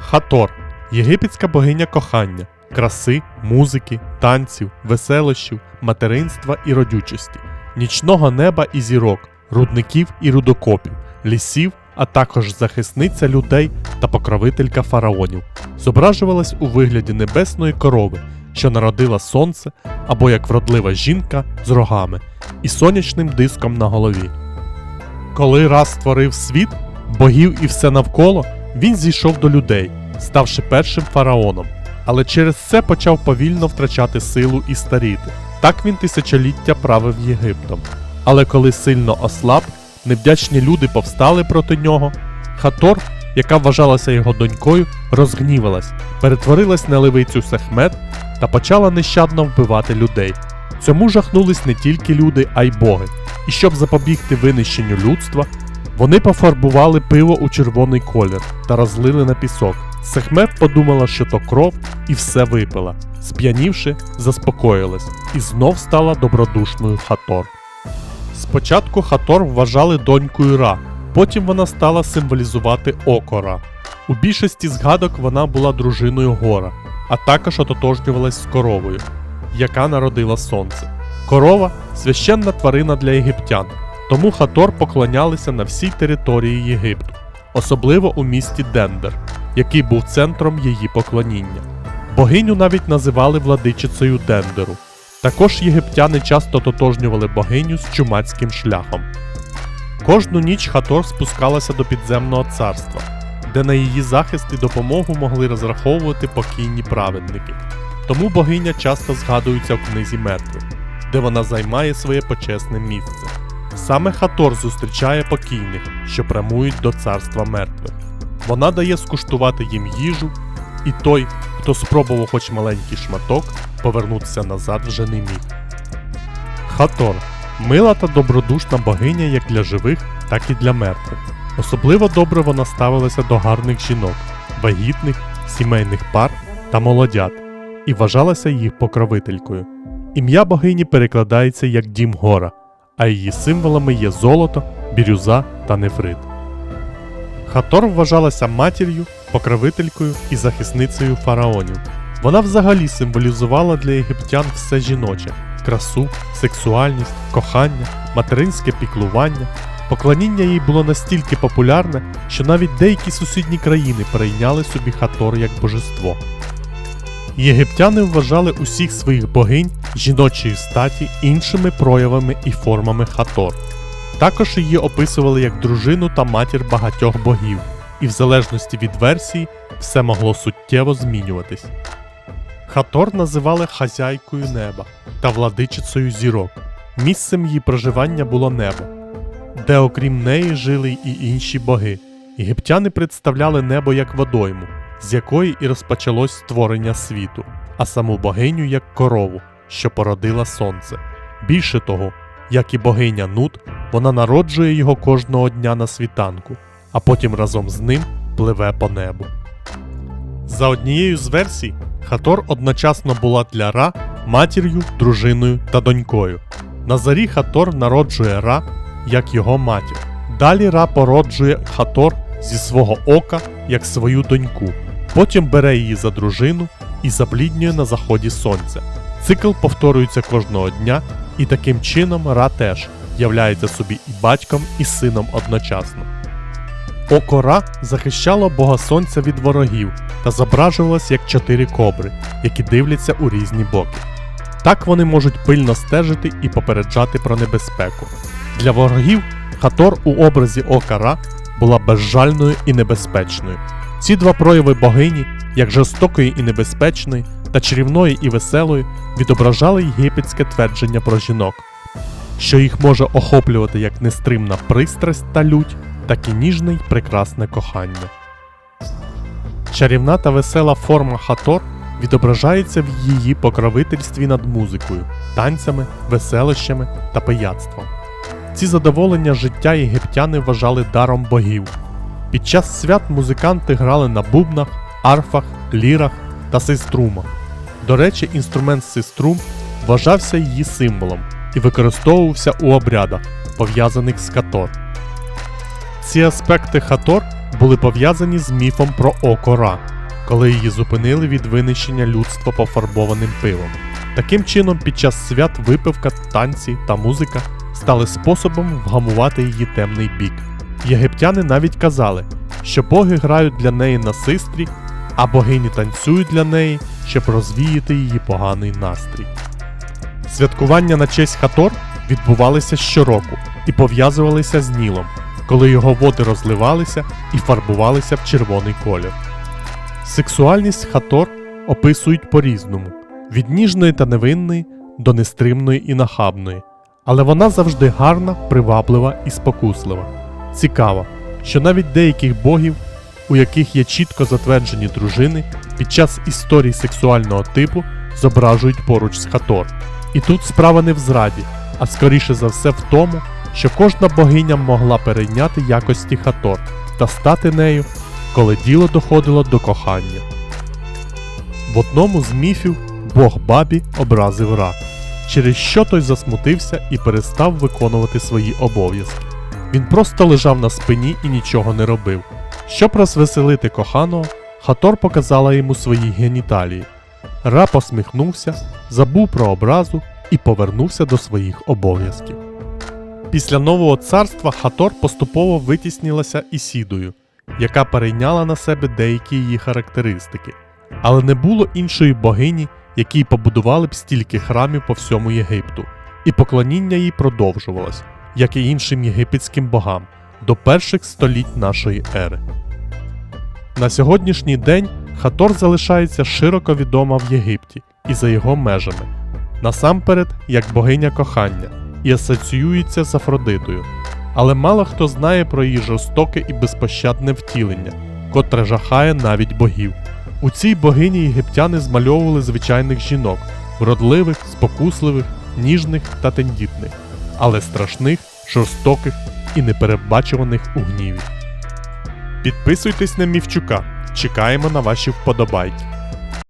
Хатор єгипетська богиня кохання, краси, музики, танців, веселощів, материнства і родючості, нічного неба і зірок, рудників і рудокопів, лісів, а також захисниця людей та покровителька фараонів, зображувалась у вигляді небесної корови, що народила сонце, або як вродлива жінка з рогами і сонячним диском на голові. Коли раз створив світ, богів і все навколо, він зійшов до людей, ставши першим фараоном, але через це почав повільно втрачати силу і старіти. Так він тисячоліття правив Єгиптом. Але коли сильно ослаб, невдячні люди повстали проти нього. Хатор, яка вважалася його донькою, розгнівалась, перетворилась на левицю Сехмет та почала нещадно вбивати людей. Цьому жахнулись не тільки люди, а й боги. І щоб запобігти винищенню людства, вони пофарбували пиво у червоний колір та розлили на пісок. Сехмет подумала, що то кров, і все випила. Сп'янівши, заспокоїлась і знов стала добродушною Хатор. Спочатку Хатор вважали донькою Ра, потім вона стала символізувати око Ра. У більшості згадок вона була дружиною Гора, а також ототожнювалась з коровою, яка народила сонце. Корова священна тварина для єгиптян, тому Хатор поклонялися на всій території Єгипту, особливо у місті Дендер, який був центром її поклоніння. Богиню навіть називали владичицею Дендеру. Також єгиптяни часто тотожнювали богиню з чумацьким шляхом. Кожну ніч Хатор спускалася до підземного царства, де на її захист і допомогу могли розраховувати покійні праведники. Тому богиня часто згадується в книзі мертвих, де вона займає своє почесне місце. Саме Хатор зустрічає покійних, що прямують до царства мертвих. Вона дає скуштувати їм їжу, і той, хто спробував хоч маленький шматок, повернутися назад вже не міг. Хатор мила та добродушна богиня як для живих, так і для мертвих. Особливо добре вона ставилася до гарних жінок, вагітних, сімейних пар та молодят, і вважалася їх покровителькою. Ім'я богині перекладається як дім гора, а її символами є золото, бірюза та нефрит. Хатор вважалася матір'ю, покровителькою і захисницею фараонів. Вона взагалі символізувала для єгиптян все жіноче красу, сексуальність, кохання, материнське піклування. Поклоніння їй було настільки популярне, що навіть деякі сусідні країни перейняли собі Хатор як божество. Єгиптяни вважали усіх своїх богинь жіночої статі іншими проявами і формами Хатор. Також її описували як дружину та матір багатьох богів, і в залежності від версії все могло суттєво змінюватись. Хатор називали хазяйкою неба та владичицею зірок. Місцем її проживання було небо, де окрім неї жили й інші боги. Єгиптяни представляли небо як водойму, з якої і розпочалось створення світу, а саму богиню як корову, що породила сонце. Більше того, як і богиня Нут, вона народжує його кожного дня на світанку, а потім разом з ним пливе по небу. За однією з версій, Хатор одночасно була для Ра матір'ю, дружиною та донькою. На зарі Хатор народжує Ра як його матір. Далі Ра породжує Хатор зі свого ока як свою доньку. Потім бере її за дружину і запліднює на заході сонця. Цикл повторюється кожного дня, і таким чином Ра теж являється собі і батьком, і сином одночасно. Око Ра захищало Бога Сонця від ворогів та зображувалось як чотири кобри, які дивляться у різні боки. Так вони можуть пильно стежити і попереджати про небезпеку. Для ворогів Хатор у образі ока Ра була безжальною і небезпечною. Ці два прояви богині, як жорстокої і небезпечної, та чарівної і веселої, відображали єгипетське твердження про жінок, що їх може охоплювати як нестримна пристрасть та лють, так і ніжне й прекрасне кохання. Чарівна та весела форма Хатор відображається в її покровительстві над музикою, танцями, веселищами та пияцтвом. Ці задоволення життя єгиптяни вважали даром богів. Під час свят музиканти грали на бубнах, арфах, лірах та систрумах. До речі, інструмент систрум вважався її символом і використовувався у обрядах, пов'язаних з Хатор. Ці аспекти Хатор були пов'язані з міфом про око Ра, коли її зупинили від винищення людства пофарбованим пивом. Таким чином, під час свят випивка, танці та музика стали способом вгамувати її темний бік. Єгиптяни навіть казали, що боги грають для неї на систрі, а богині танцюють для неї, щоб розвіяти її поганий настрій. Святкування на честь Хатор відбувалися щороку і пов'язувалися з Нілом, коли його води розливалися і фарбувалися в червоний колір. Сексуальність Хатор описують по-різному: від ніжної та невинної до нестримної і нахабної, але вона завжди гарна, приваблива і спокуслива. Цікаво, що навіть деяких богів, у яких є чітко затверджені дружини, під час історій сексуального типу зображують поруч з Хатор. І тут справа не в зраді, а скоріше за все в тому, що кожна богиня могла перейняти якості Хатор та стати нею, коли діло доходило до кохання. В одному з міфів Бог Бабі образив Ра, через що той засмутився і перестав виконувати свої обов'язки. Він просто лежав на спині і нічого не робив. Щоб розвеселити коханого, Хатор показала йому свої геніталії. Ра посміхнувся, забув про образу і повернувся до своїх обов'язків. Після нового царства Хатор поступово витіснилася Ісідою, яка перейняла на себе деякі її характеристики, але не було іншої богині, якій побудували б стільки храмів по всьому Єгипту, і поклоніння їй продовжувалось, як і іншим єгипетським богам, до перших століть нашої ери. На сьогоднішній день Хатор залишається широко відома в Єгипті і за його межами, насамперед як богиня кохання і асоціюється з Афродитою. Але мало хто знає про її жорстоке і безпощадне втілення, котре жахає навіть богів. У цій богині єгиптяни змальовували звичайних жінок, вродливих, спокусливих, ніжних та тендітних, але страшних, жорстоких і непередбачуваних у гніві. Підписуйтесь на Мівчука. Чекаємо на ваші вподобайки.